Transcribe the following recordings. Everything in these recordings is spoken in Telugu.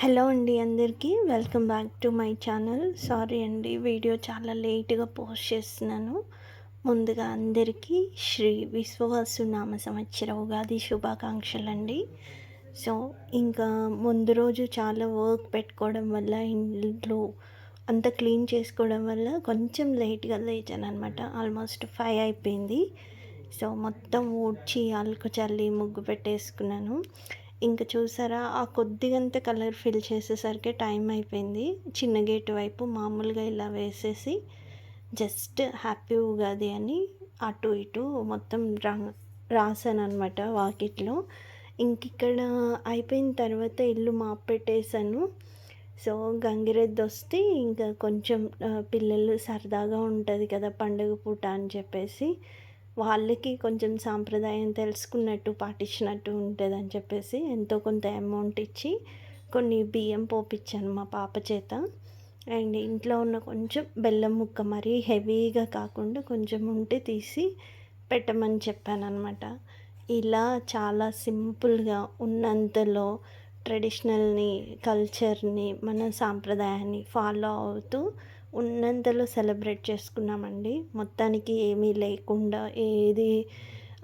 హలో అండి అందరికీ. Welcome back to my channel. Sorry అండి వీడియో చాలా లేట్గా పోస్ట్ చేస్తున్నాను. ముందుగా అందరికీ శ్రీ విశ్వవాసు నామ సంవత్సర ఉగాది శుభాకాంక్షలు అండి సో ఇంకా ముందు రోజు చాలా వర్క్ పెట్టుకోవడం వల్ల ఇంట్లో అంత క్లీన్ చేసుకోవడం వల్ల కొంచెం లేట్గా లేచాను అనమాట ఆల్మోస్ట్ ఫైవ్ అయిపోయింది. సో మొత్తం ఊడ్చి అలుకు చల్లి ముగ్గు పెట్టేసుకున్నాను. ఇంకా చూసారా ఆ కొద్దిగంత కలర్ ఫిల్ చేసేసరికి టైం అయిపోయింది. చిన్న గేట్ వైపు మామూలుగా ఇలా వేసేసి జస్ట్ హ్యాపీ ఉగాది అని అటు ఇటు మొత్తం రా రాసాను అనమాట వాకిట్లో. ఇంక ఇక్కడ అయిపోయిన తర్వాత ఇల్లు మాపెట్టేశాను సో గంగిరెద్దు వస్తే ఇంకా కొంచెం పిల్లలు సరదాగా ఉంటుంది కదా పండుగ పూట అని చెప్పేసి. వాళ్ళకి కొంచెం సాంప్రదాయం తెలుసుకున్నట్టు పాటించినట్టు ఉంటుంది అని చెప్పేసి ఎంతో కొంత అమౌంట్ ఇచ్చి కొన్ని బియ్యం పోపించాను మా పాప చేత. అండ్ ఇంట్లో ఉన్న కొంచెం బెల్లం ముక్క మరీ హెవీగా కాకుండా కొంచెం ఉంటే తీసి పెట్టమని చెప్పాను అనమాట ఇలా చాలా సింపుల్గా ఉన్నంతలో ట్రెడిషనల్ని కల్చర్ని మన సాంప్రదాయాన్ని ఫాలో అవుతూ ఉన్నంతలో సెలబ్రేట్ చేసుకున్నామండి. మొత్తానికి ఏమీ లేకుండా ఏది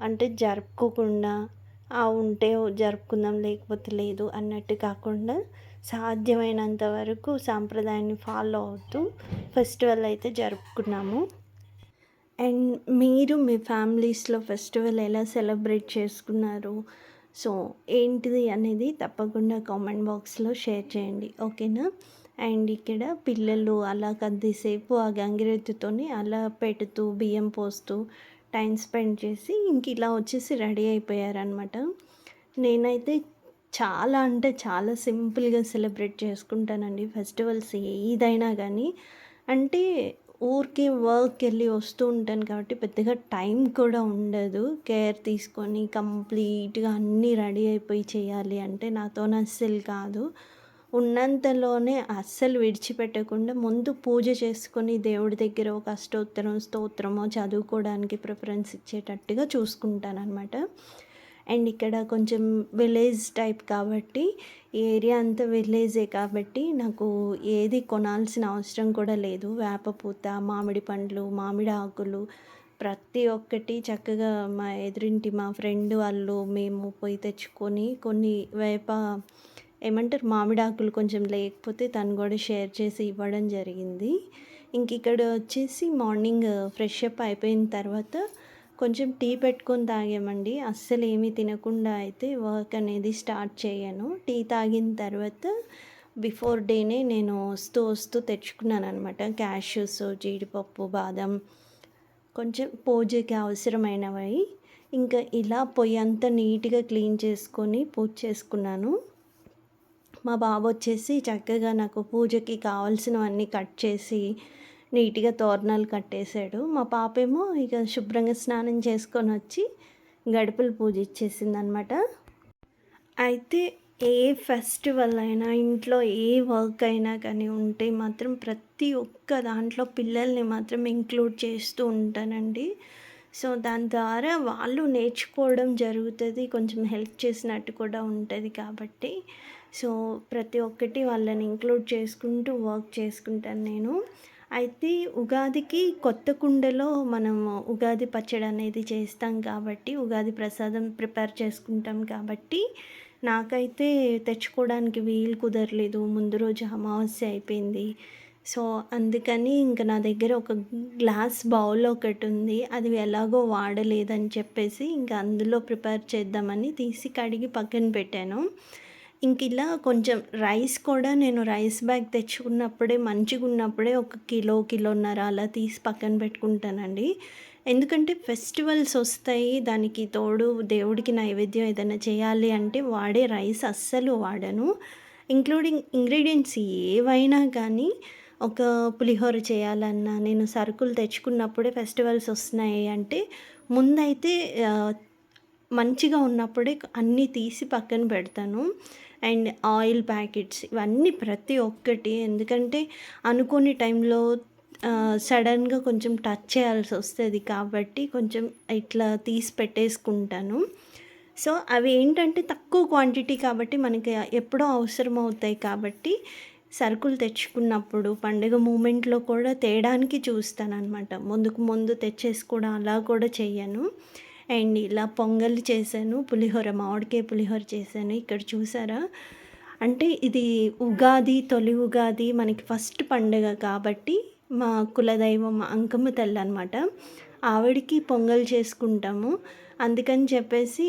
అంటే జరుపుకోకుండా ఆ ఉంటే జరుపుకుందాం లేకపోతే లేదు అన్నట్టు కాకుండా సాధ్యమైనంత వరకు సాంప్రదాయాన్ని ఫాలో అవుతూ ఫెస్టివల్ అయితే జరుపుకున్నాము. అండ్ మీరు మీ ఫ్యామిలీస్లో ఫెస్టివల్ ఎలా సెలబ్రేట్ చేసుకున్నారు? సో ఏంటిది అనేది తప్పకుండా కామెంట్ బాక్స్లో షేర్ చేయండి. ఓకేనా? అండ్ ఇక్కడ పిల్లలు అలా కొద్దిసేపు ఆ గంగిరెద్దుతోని అలా పెడుతూ బియ్యం పోస్తూ టైం స్పెండ్ చేసి ఇంక ఇలా వచ్చేసి రెడీ అయిపోయారనమాట నేనైతే చాలా అంటే చాలా సింపుల్గా సెలబ్రేట్ చేసుకుంటానండి ఫెస్టివల్స్ ఏదైనా కానీ అంటే ఊరికే వర్క్ వెళ్ళి వస్తూ ఉంటాను కాబట్టి పెద్దగా టైం కూడా ఉండదు. కేర్ తీసుకొని కంప్లీట్గా అన్నీ రెడీ అయిపోయి చేయాలి అంటే నాతో అస్సలు కాదు. ఉన్నంతలోనే అస్సలు విడిచిపెట్టకుండా ముందు పూజ చేసుకొని దేవుడి దగ్గర ఒక అష్టోత్తరం స్తోత్రమో చదువుకోవడానికి ప్రిఫరెన్స్ ఇచ్చేటట్టుగా చూసుకుంటానమాట అండ్ ఇక్కడ కొంచెం విలేజ్ టైప్ కాబట్టి ఏరియా అంతా విలేజే కాబట్టి నాకు ఏది కొనాల్సిన అవసరం కూడా లేదు. వేపపూత మామిడి పండ్లు మామిడి ఆకులు ప్రతి ఒక్కటి చక్కగా మా ఎదురింటి మా ఫ్రెండ్ వాళ్ళు మేము పోయి తెచ్చుకొని కొన్ని వేప ఏమంటారు మామిడాకులు కొంచెం లేకపోతే తను కూడా షేర్ చేసి ఇవ్వడం జరిగింది. ఇంక ఇక్కడ వచ్చేసి మార్నింగ్ ఫ్రెష్ అప్ అయిపోయిన తర్వాత కొంచెం టీ పెట్టుకొని తాగామండి. అస్సలు ఏమీ తినకుండా అయితే వర్క్ అనేది స్టార్ట్ చేయను. టీ తాగిన తర్వాత బిఫోర్ డేనే నేను వస్తూ వస్తూ తెచ్చుకున్నాను అనమాట క్యాష్యూస్ జీడిపప్పు బాదం కొంచెం పూజకి అవసరమైనవి. ఇంకా ఇలా పొయ్యి అంతా నీట్గా క్లీన్ చేసుకొని పూజ చేసుకున్నాను. మా బాబు వచ్చేసి చక్కగా నాకు పూజకి కావాల్సినవన్నీ కట్ చేసి నీట్గా తోరణాలు కట్టేశాడు. మా పాప ఏమో ఇక శుభ్రంగా స్నానం చేసుకొని వచ్చి గడుపులు పూజ ఇచ్చేసింది అనమాట అయితే ఏ ఫెస్టివల్ అయినా ఇంట్లో ఏ వర్క్ అయినా కానీ ఉంటే మాత్రం ప్రతి ఒక్క దాంట్లో పిల్లల్ని మాత్రం ఇంక్లూడ్ చేస్తూ ఉంటానండి. సో దాని ద్వారా వాళ్ళు నేర్చుకోవడం జరుగుతుంది కొంచెం హెల్ప్ చేసినట్టు కూడా ఉంటుంది కాబట్టి. సో ప్రతి ఒక్కటి వాళ్ళని ఇంక్లూడ్ చేసుకుంటూ వర్క్ చేసుకుంటాను నేను. అయితే ఉగాదికి కొత్త కుండలో మనం ఉగాది పచ్చడి అనేది చేస్తాం కాబట్టి ఉగాది ప్రసాదం ప్రిపేర్ చేసుకుంటాం కాబట్టి నాకైతే తెచ్చుకోవడానికి వీలు కుదరలేదు. ముందు రోజు అమావాస్య అయిపోయింది. సో అందుకని ఇంకా నా దగ్గర ఒక గ్లాస్ బౌల్ ఒకటి ఉంది. అది ఎలాగో వాడలేదని చెప్పేసి ఇంకా అందులో ప్రిపేర్ చేద్దామని తీసి కడిగి పక్కన పెట్టాను. ఇంక ఇలా కొంచెం రైస్ కూడా నేను రైస్ బ్యాగ్ తెచ్చుకున్నప్పుడే మంచిగా ఉన్నప్పుడే ఒక కిలో కిలోన్నర అలా తీసి పక్కన పెట్టుకుంటానండి. ఎందుకంటే ఫెస్టివల్స్ వస్తాయి దానికి తోడు దేవుడికి నైవేద్యం ఏదైనా చేయాలి అంటే వాడే రైస్ అస్సలు వాడను. ఇంక్లూడింగ్ ఇంగ్రీడియంట్స్ ఏవైనా కానీ ఒక పులిహోర చేయాలన్నా నేను సరుకులు తెచ్చుకున్నప్పుడే ఫెస్టివల్స్ వస్తున్నాయి అంటే ముందైతే మంచిగా ఉన్నప్పుడే అన్నీ తీసి పక్కన పెడతాను. అండ్ ఆయిల్ ప్యాకెట్స్ ఇవన్నీ ప్రతి ఒక్కటి. ఎందుకంటే అనుకోని టైంలో సడన్గా కొంచెం టచ్ చేయాల్సి వస్తుంది కాబట్టి కొంచెం ఇట్లా తీసి పెట్టేసుకుంటాను. సో అవి ఏంటంటే తక్కువ క్వాంటిటీ కాబట్టి మనకి ఎప్పుడో అవసరం అవుతాయి కాబట్టి సరుకులు తెచ్చుకున్నప్పుడు పండుగ మూమెంట్లో కూడా తేయడానికి చూస్తానన్నమాట. ముందుకు ముందు తెచ్చేసుకోవడం అలా కూడా చెయ్యను. అండ్ ఇలా పొంగల్ చేశాను పులిహోర మామిడికాయ పులిహోర చేశాను. ఇక్కడ చూసారా? అంటే ఇది ఉగాది తొలి ఉగాది మనకి ఫస్ట్ పండుగ కాబట్టి మా కులదైవం అంకమ్మ తల్లి అనమాట ఆవిడికి పొంగల్ చేసుకుంటాము. అందుకని చెప్పేసి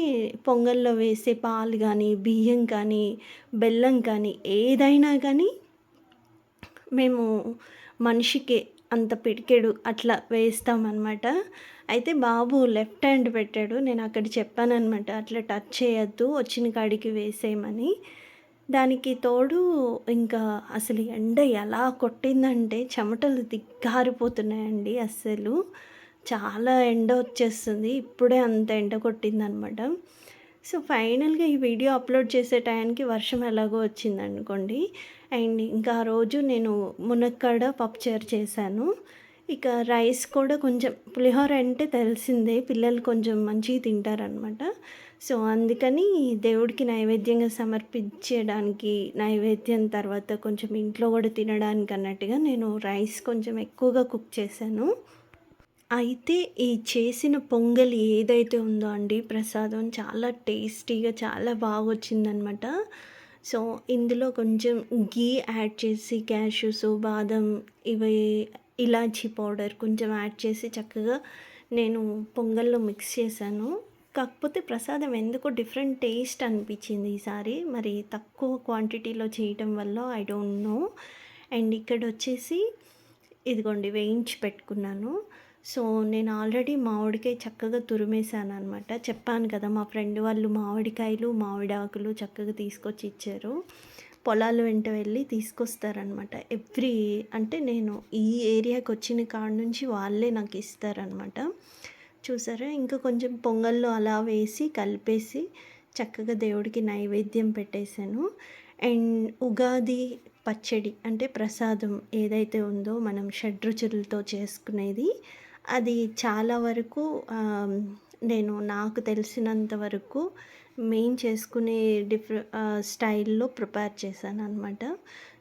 పొంగల్లో వేసే పాలు కానీ బియ్యం కానీ బెల్లం కానీ ఏదైనా కానీ మేము మనిషికి అంత పిడికెడు అట్లా వేస్తామన్నమాట. అయితే బాబు లెఫ్ట్ హ్యాండ్ పెట్టాడు. నేను అక్కడ చెప్పానమాట అట్లా టచ్ చేయొద్దు వచ్చిన కాడికి వేసేయమని. దానికి తోడు ఇంకా అసలు ఎండ ఎలా కొట్టిందంటే చెమటలు దిగ్గారిపోతున్నాయండి అస్సలు. చాలా ఎండ వచ్చేస్తుంది ఇప్పుడే అంత ఎండ కొట్టిందనమాట సో ఫైనల్గా ఈ వీడియో అప్లోడ్ చేసే టైంకి వర్షం ఎలాగో వచ్చిందనుకోండి. అండ్ ఇంకా ఆ రోజు నేను మునక్కాడ పప్పుచారు చేశాను. ఇక రైస్ కూడా కొంచెం పులిహోర అంటే తెలిసిందే పిల్లలు కొంచెం మంచిగా తింటారనమాట సో అందుకని దేవుడికి నైవేద్యంగా సమర్పించడానికి నైవేద్యం తర్వాత కొంచెం ఇంట్లో కూడా తినడానికి అన్నట్టుగా నేను రైస్ కొంచెం ఎక్కువగా కుక్ చేశాను. అయితే ఈ చేసిన పొంగల్ ఏదైతే ఉందో అండి ప్రసాదం చాలా టేస్టీగా చాలా బాగా వచ్చిందనమాట సో ఇందులో కొంచెం గీ యాడ్ చేసి క్యాష్యూస్ బాదం ఇవి ఇలాచీ పౌడర్ కొంచెం యాడ్ చేసి చక్కగా నేను పొంగల్లో మిక్స్ చేశాను. కాకపోతే ప్రసాదం ఎందుకో డిఫరెంట్ టేస్ట్ అనిపించింది ఈసారి. మరి తక్కువ క్వాంటిటీలో చేయటం వల్ల ఐ డోంట్ నో. అండ్ ఇక్కడ వచ్చేసి ఇదిగోండి వేయించి పెట్టుకున్నాను. సో నేను ఆల్రెడీ మామిడికాయ చక్కగా తురిమేశాను అనమాట చెప్పాను కదా మా ఫ్రెండ్ వాళ్ళు మామిడికాయలు మామిడాకులు చక్కగా తీసుకొచ్చి ఇచ్చారు. పొలాలు వెంట వెళ్ళి తీసుకొస్తారనమాట ఎవ్రీ అంటే నేను ఈ ఏరియాకి వచ్చిన కాడ నుంచి వాళ్ళే నాకు ఇస్తారనమాట చూసారా? ఇంకా కొంచెం పొంగల్లో అలా వేసి కలిపేసి చక్కగా దేవుడికి నైవేద్యం పెట్టేశాను. అండ్ ఉగాది పచ్చడి అంటే ప్రసాదం ఏదైతే ఉందో మనం షడ్రుచులతో చేసుకునేది అది చాలా వరకు నేను నాకు తెలిసినంత వరకు మెయిన్ చేసుకునే డిఫరె స్టైల్లో ప్రిపేర్ చేశాను అనమాట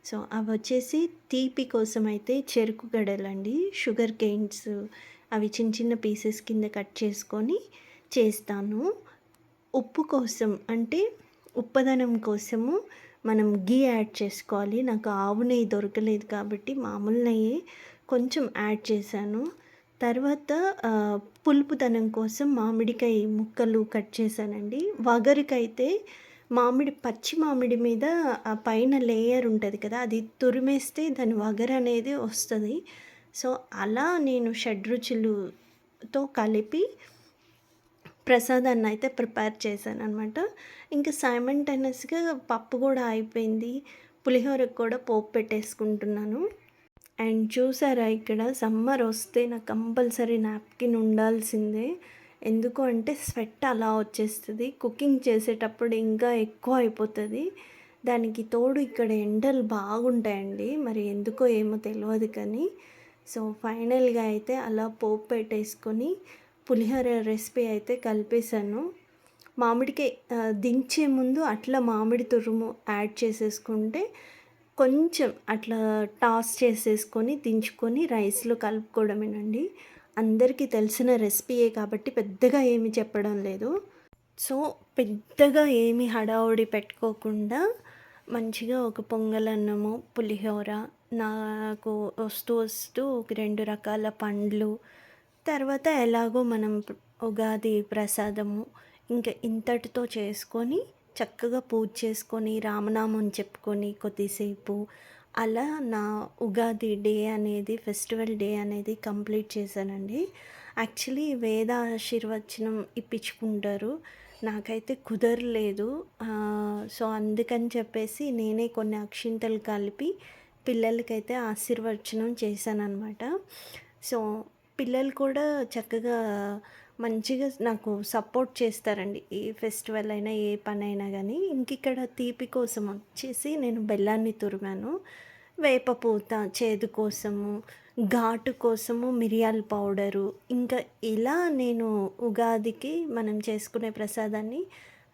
సో అవి వచ్చేసి తీపి కోసం అయితే చెరుకు గడలండి. షుగర్ కేన్స్ అవి చిన్న చిన్న పీసెస్ కింద కట్ చేసుకొని చేస్తాను. ఉప్పు కోసం అంటే ఉప్పదనం కోసము మనం గీ యాడ్ చేసుకోవాలి. నాకు ఆవు నెయ్యి దొరకలేదు కాబట్టి మామూలు నెయ్యి కొంచెం యాడ్ చేశాను. తర్వాత పులుపుదనం కోసం మామిడికాయ ముక్కలు కట్ చేశానండి. వగరికైతే మామిడి పచ్చి మామిడి మీద ఆ పైన లేయర్ ఉంటుంది కదా అది తురిమేస్తే దాని వగరు అనేది వస్తుంది. సో అలా నేను షడ్రుచులుతో కలిపి ప్రసాదాన్ని అయితే ప్రిపేర్ చేశాను అనమాట ఇంకా సైమంటైనస్గా పప్పు కూడా అయిపోయింది. పులిహోరకు కూడా పోపు పెట్టేసుకుంటున్నాను. అండ్ చూసారా ఇక్కడ సమ్మర్ వస్తే నాకు కంపల్సరీ నాప్కిన్ ఉండాల్సిందే. ఎందుకు అంటే స్వెట్ అలా వచ్చేస్తుంది. కుకింగ్ చేసేటప్పుడు ఇంకా ఎక్కువ అయిపోతుంది. దానికి తోడు ఇక్కడ ఎండలు బాగుంటాయండి. మరి ఎందుకో ఏమో తెలియదు కానీ. సో ఫైనల్గా అయితే అలా పోపు పెట్టేసుకొని పులిహోర రెసిపీ అయితే కలిపేశాను. మామిడికి దించే ముందు అట్లా మామిడి తురుము యాడ్ చేసేసుకుంటే కొంచెం అట్లా టాస్ చేసేసుకొని దించుకొని రైస్లో కలుపుకోవడమేనండి. అందరికీ తెలిసిన రెసిపీయే కాబట్టి పెద్దగా ఏమి చెప్పడం లేదు. సో పెద్దగా ఏమి హడావుడి పెట్టుకోకుండా మంచిగా ఒక పొంగలన్నము పులిహోర నాకు వస్తూ వస్తూ ఒక రెండు రకాల పండ్లు తర్వాత ఎలాగో మనం ఉగాది ప్రసాదము ఇంకా ఇంతటితో చేసుకొని చక్కగా పూజ చేసుకొని రామనామం చెప్పుకొని కొద్దిసేపు అలా నా ఉగాది డే అనేది ఫెస్టివల్ డే అనేది కంప్లీట్ చేశానండి. యాక్చువల్లీ వేద ఆశీర్వచనం ఇప్పించుకుంటారు. నాకైతే కుదరలేదు. సో అందుకని చెప్పేసి నేనే కొన్ని అక్షింతలు కలిపి పిల్లలకైతే ఆశీర్వచనం చేశాను అనమాట సో పిల్లలు కూడా చక్కగా మంచిగా నాకు సపోర్ట్ చేస్తారండి. ఏ ఫెస్టివల్ అయినా ఏ పని అయినా కానీ ఇంకిక్కడ తీపి కోసం వచ్చేసి నేను బెల్లాన్ని తురిమాను వేపపూత చేదు కోసము ఘాటు కోసము మిరియాల పౌడరు. ఇంకా ఇలా నేను ఉగాదికి మనం చేసుకునే ప్రసాదాన్ని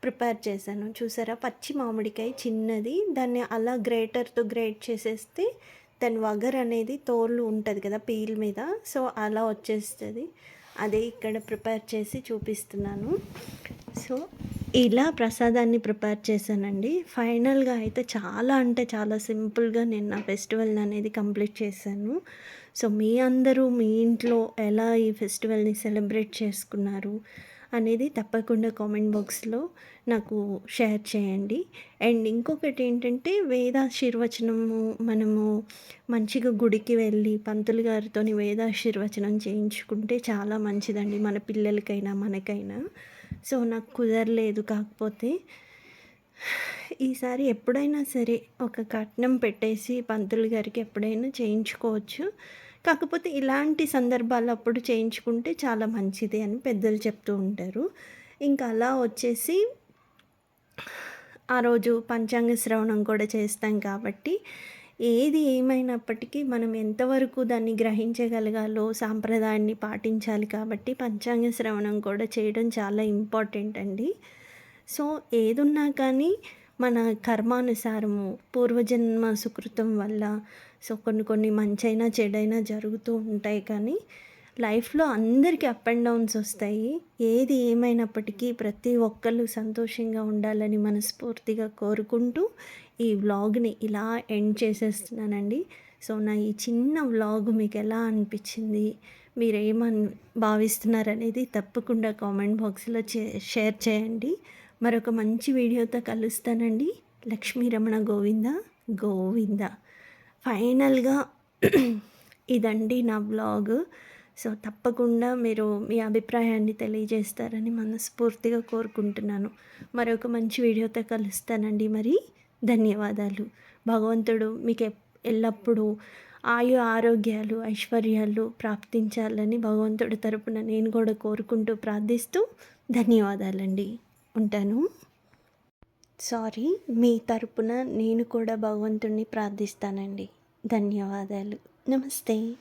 ప్రిపేర్ చేశాను. చూసారా? పచ్చి మామిడికాయ చిన్నది. దాన్ని అలా గ్రేటర్తో గ్రేట్ చేసేస్తే దాని వగర్ అనేది తోలు ఉంటుంది కదా పీల్ మీద. సో అలా వచ్చేస్తుంది. అదే ఇక్కడ ప్రిపేర్ చేసి చూపిస్తున్నాను. సో ఇలా ప్రసాదాన్ని ప్రిపేర్ చేశానండి. ఫైనల్గా అయితే చాలా అంటే చాలా సింపుల్గా నేను నా ఫెస్టివల్ అనేది కంప్లీట్ చేశాను. సో మీ అందరూ మీ ఇంట్లో ఎలా ఈ ఫెస్టివల్ని సెలబ్రేట్ చేసుకున్నారు? అనేది తప్పకుండా కామెంట్ బాక్స్లో నాకు షేర్ చేయండి. అండ్ ఇంకొకటి ఏంటంటే వేదాశీర్వచనము మనము మంచిగా గుడికి వెళ్ళి పంతులు గారితో వేదాశీర్వచనం చేయించుకుంటే చాలా మంచిదండి మన పిల్లలకైనా మనకైనా. సో నాకు కుదరలేదు కాకపోతే ఈసారి ఎప్పుడైనా సరే ఒక కట్నం పెట్టేసి పంతులు గారికి ఎప్పుడైనా చేయించుకోవచ్చు. కాకపోతే ఇలాంటి సందర్భాలు అప్పుడు చేయించుకుంటే చాలా మంచిది అని పెద్దలు చెప్తూ ఉంటారు. ఇంకా అలా వచ్చేసి ఆ రోజు పంచాంగ శ్రవణం కూడా చేస్తాం కాబట్టి ఏది ఏమైనప్పటికీ మనం ఎంతవరకు దాన్ని గ్రహించగలగాలో సాంప్రదాయాన్ని పాటించాలి కాబట్టి పంచాంగ శ్రవణం కూడా చేయడం చాలా ఇంపార్టెంట్ అండి. సో ఏదున్నా కానీ మన కర్మానుసారము పూర్వజన్మ సుకృతం వల్ల సో కొన్ని కొన్ని మంచైనా చెడైనా జరుగుతూ ఉంటాయి కానీ లైఫ్లో అందరికీ అప్ అండ్ డౌన్స్ వస్తాయి. ఏది ఏమైనప్పటికీ ప్రతి ఒక్కళ్ళు సంతోషంగా ఉండాలని మనస్ఫూర్తిగా కోరుకుంటూ ఈ వ్లాగ్ని ఇలా ఎండ్ చేసేస్తున్నానండి. సో నా ఈ చిన్న వ్లాగ్ మీకు ఎలా అనిపించింది మీరు ఏమని భావిస్తున్నారనేది తప్పకుండా కామెంట్ బాక్స్లో షేర్ చేయండి. మరొక మంచి వీడియోతో కలుస్తానండి. లక్ష్మీ రమణ గోవింద గోవింద. ఫైనల్గా ఇదండి నా బ్లాగ్. సో తప్పకుండా మీరు మీ అభిప్రాయాన్ని తెలియజేస్తారని మనస్ఫూర్తిగా కోరుకుంటున్నాను. మరొక మంచి వీడియోతో కలుస్తానండి మరి. ధన్యవాదాలు. భగవంతుడు మీకు ఎల్లప్పుడూ ఆయు ఆరోగ్యాలు ఐశ్వర్యాలు ప్రాప్తించాలని భగవంతుడి తరపున నేను కూడా కోరుకుంటూ ప్రార్థిస్తూ ధన్యవాదాలండి. ఉంటాను. సారీ మీ తరపున నేను కూడా భగవంతుణ్ణి ప్రార్థిస్తానండి. ధన్యవాదాలు. నమస్తే.